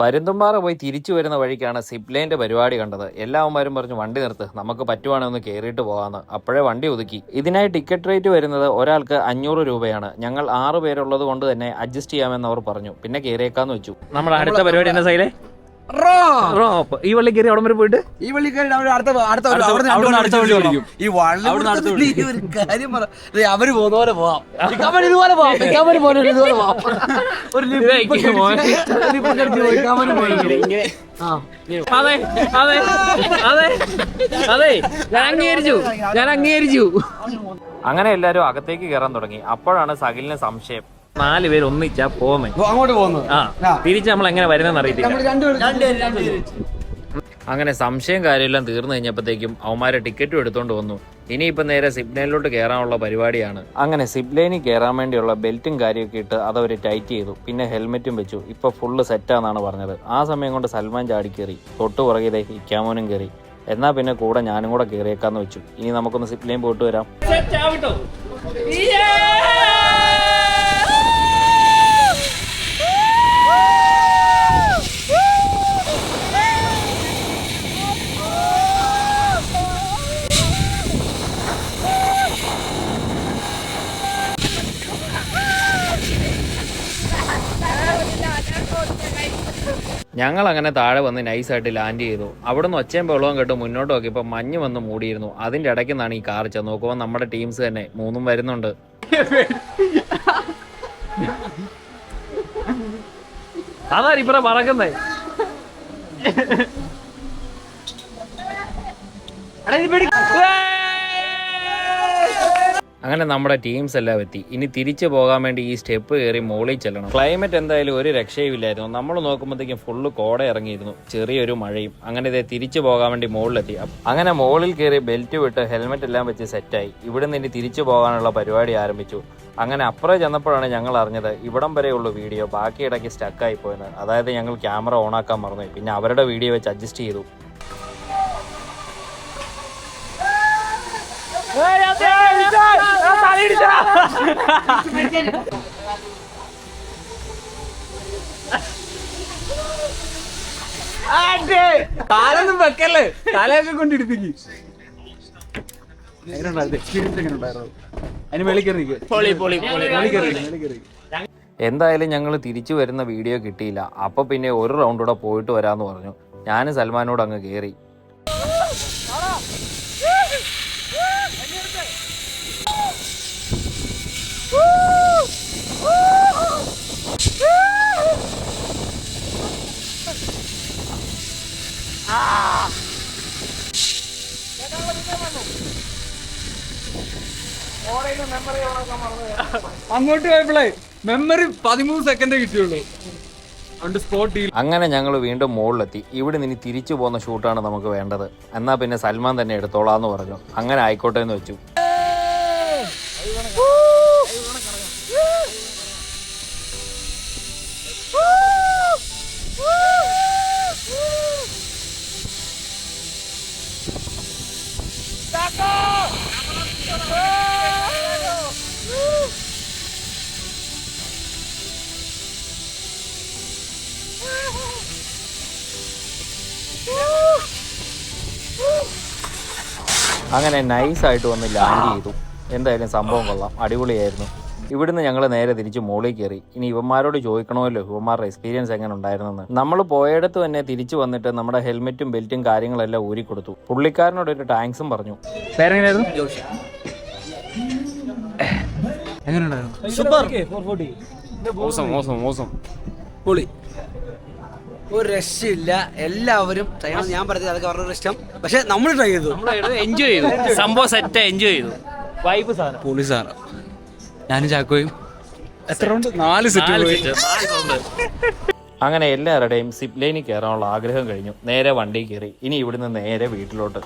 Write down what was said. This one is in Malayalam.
പരുന്തുംപാറ പോയി തിരിച്ചു വരുന്ന വഴിക്കാണ് സിപ്ലൈന്റെ പരിപാടി കണ്ടത്. എല്ലാവന്മാരും പറഞ്ഞു വണ്ടി നിർത്ത് നമുക്ക് പറ്റുവാണെന്ന് കയറിയിട്ട് പോകാമെന്ന് അപ്പോഴേ വണ്ടി ഒതുക്കി. ഇതിനായി ടിക്കറ്റ് റേറ്റ് വരുന്നത് ഒരാൾക്ക് അഞ്ഞൂറ് രൂപയാണ്. ഞങ്ങൾ ആറ് പേരുള്ളത് കൊണ്ട് തന്നെ അഡ്ജസ്റ്റ് ചെയ്യാമെന്ന് അവർ പറഞ്ഞു. പിന്നെ കയറിയേക്കാന്ന് വെച്ചു. നമ്മുടെ അടുത്ത പരിപാടി എന്നാ സൈലേ? ഈ വള്ളി കയറി അവിടെ വരെ പോയിട്ട്? ഈ വള്ളി കയറി അടുത്ത അടുത്ത അടുത്ത- വള്ളി. ഈ വള്ളി ഒരു കാര്യം പറ അവർ പോകുന്ന പോലെ പോവാം. ഇതുപോലെ പോവാം. പോലെ ഇതുപോലെ പോവാം. ഒരു. അതെ അതെ അതെ അതെ. ഞാൻ അംഗീകരിച്ചു. ഞാൻ അംഗീകരിച്ചു. അങ്ങനെ എല്ലാരും അകത്തേക്ക് കയറാൻ തുടങ്ങി. അപ്പോഴാണ് സകിലിന് സംശയം. നാല് പേര് ഒന്നിച്ചാ പോന്നേ. അങ്ങോട്ട് പോകുന്നത് ആ തിരിച്ച് നമ്മൾ എങ്ങനെ വരുന്ന അറിയത്തില്ല. അങ്ങനെ സംശയം കാര്യമെല്ലാം തീർന്നു കഴിഞ്ഞപ്പോഴത്തേക്കും അവന്മാരെ ടിക്കറ്റും എടുത്തോണ്ട് വന്നു. ഇനിയിപ്പോൾ നേരെ സിപ്ലൈനിലോട്ട് കയറാനുള്ള പരിപാടിയാണ്. അങ്ങനെ സിപ്ലൈനിൽ കയറാൻ വേണ്ടിയുള്ള ബെൽറ്റും കാര്യമൊക്കെ ഇട്ട് അതവർ ടൈറ്റ് ചെയ്തു. പിന്നെ ഹെൽമെറ്റും വെച്ചു. ഇപ്പോൾ ഫുള്ള് സെറ്റാന്നാണ് പറഞ്ഞത്. ആ സമയം കൊണ്ട് സൽമാൻ ചാടി കയറി. തൊട്ട് പുറകിതേ ഇക്കാമോനും കയറി. എന്നാ പിന്നെ കൂടെ ഞാനും കൂടെ കയറിയേക്കാന്ന് വെച്ചു. ഇനി നമുക്കൊന്ന് സിപ്ലൈൻ പോയിട്ട് വരാം. ഞങ്ങൾ അങ്ങനെ താഴെ വന്ന് നൈസായിട്ട് ലാൻഡ് ചെയ്തു. അവിടുന്ന് ഒച്ചയും വെള്ളവും കേട്ട് മുന്നോട്ട് നോക്കിയപ്പോൾ മഞ്ഞ് വന്ന് മൂടിയിരുന്നു. അതിന്റെ ഇടയ്ക്ക് നിന്നാണ് ഈ കാർ ചെന്ന് നോക്കുമ്പോൾ നമ്മുടെ ടീംസ് തന്നെ മൂന്നും വരുന്നുണ്ട്. അതാ ഇപ്പറ പറക്കുന്നേ അങ്ങനെ നമ്മുടെ ടീംസ് എല്ലാം എത്തി. ഇനി തിരിച്ചു പോകാൻ വേണ്ടി ഈ സ്റ്റെപ്പ് കയറി മുകളിൽ ചെല്ലണം. ക്ലൈമറ്റ് എന്തായാലും ഒരു രക്ഷയുമില്ലായിരുന്നു. നമ്മൾ നോക്കുമ്പോഴത്തേക്കും ഫുള്ള് കോട ഇറങ്ങിയിരുന്നു. ചെറിയൊരു മഴയും. അങ്ങനെ ഇതേ തിരിച്ചു പോകാൻ വേണ്ടി മുകളിലെത്തി അങ്ങനെ മുകളിൽ കയറി ബെൽറ്റ് വിട്ട് ഹെൽമെറ്റ് എല്ലാം വെച്ച് സെറ്റായി ഇവിടെ നിന്ന് തിരിച്ചു പോകാനുള്ള പരിപാടി ആരംഭിച്ചു. അങ്ങനെ അപ്പുറം ചെന്നപ്പോഴാണ് ഞങ്ങൾ അറിഞ്ഞത് ഇവിടം വരെയുള്ള വീഡിയോ ബാക്കി ഇടയ്ക്ക് സ്റ്റക്കായി പോയെന്ന്. അതായത് ഞങ്ങൾ ക്യാമറ ഓണാക്കാൻ മറന്നു പിന്നെ അവരുടെ വീഡിയോ വെച്ച് അഡ്ജസ്റ്റ് ചെയ്തു. കാലൊന്നും വെക്കല്ലേ? പൊളി പൊളി എന്തായാലും ഞങ്ങൾ തിരിച്ചു വരുന്ന വീഡിയോ കിട്ടിയില്ല. അപ്പൊ പിന്നെ ഒരു റൗണ്ട് കൂടെ പോയിട്ട് വരാന്ന് പറഞ്ഞു. ഞാനും സൽമാനോട് അങ്ങ് കയറി അങ്ങോട്ട് പോയപ്പോഴേ മെമ്മറി പതിമൂന്ന് സെക്കൻഡ് കിട്ടിയുള്ളൂ. അങ്ങനെ ഞങ്ങൾ വീണ്ടും മുകളിലെത്തി ഇവിടെ നിന്ന് തിരിച്ചു പോകുന്ന ഷൂട്ടാണ് നമുക്ക് വേണ്ടത്. എന്നാ പിന്നെ സൽമാൻ തന്നെ എടുത്തോളാന്ന് പറഞ്ഞു. അങ്ങനെ ആയിക്കോട്ടെ എന്ന് വെച്ചു. അങ്ങനെ നൈസായിട്ട് വന്ന് ലാൻഡ് ചെയ്തു. എന്തായാലും സംഭവം കൊള്ളാം. അടിപൊളിയായിരുന്നു. ഇവിടുന്ന് ഞങ്ങൾ നേരെ തിരിച്ച് മുകളിൽ കയറി. ഇനി ഇവന്മാരോട് ചോദിക്കണമല്ലോ ഇവന്മാരുടെ എക്സ്പീരിയൻസ് എങ്ങനെ ഉണ്ടായിരുന്നെന്ന് നമ്മൾ പോയടത്ത് തന്നെ തിരിച്ചു വന്നിട്ട് നമ്മുടെ ഹെൽമെറ്റും ബെൽറ്റും കാര്യങ്ങളെല്ലാം ഊരി കൊടുത്തു പുള്ളിക്കാരനോട് ഒരു ടാങ്ക്സും പറഞ്ഞു. എങ്ങനെയുണ്ടായിരുന്നു? സൂപ്പർ. മോശം മോശം മോശം പൊളി ഒരു രക്ഷയില്ല. എല്ലാവരും ചെയ്യണം. ഞാൻ പറഞ്ഞത് അതൊക്കെ അവരുടെ ഇഷ്ടം. പക്ഷെ നമ്മൾ ട്രൈ ചെയ്തു. എൻജോയ് ചെയ്തു. സംഭവം സെറ്റ് എൻജോയ് ചെയ്തു. വൈബ് സാധനം. പൊളി സാറ ഞാനും ചാക്കോയും. എത്ര റൗണ്ട് നാല് സെറ്റ് പോയി. അങ്ങനെ എല്ലാവരുടെയും സിപ്ലൈനിൽ കയറാനുള്ള ആഗ്രഹം കഴിഞ്ഞു. നേരെ വണ്ടി കയറി. ഇനി ഇവിടുന്ന് നേരെ വീട്ടിലോട്ട്.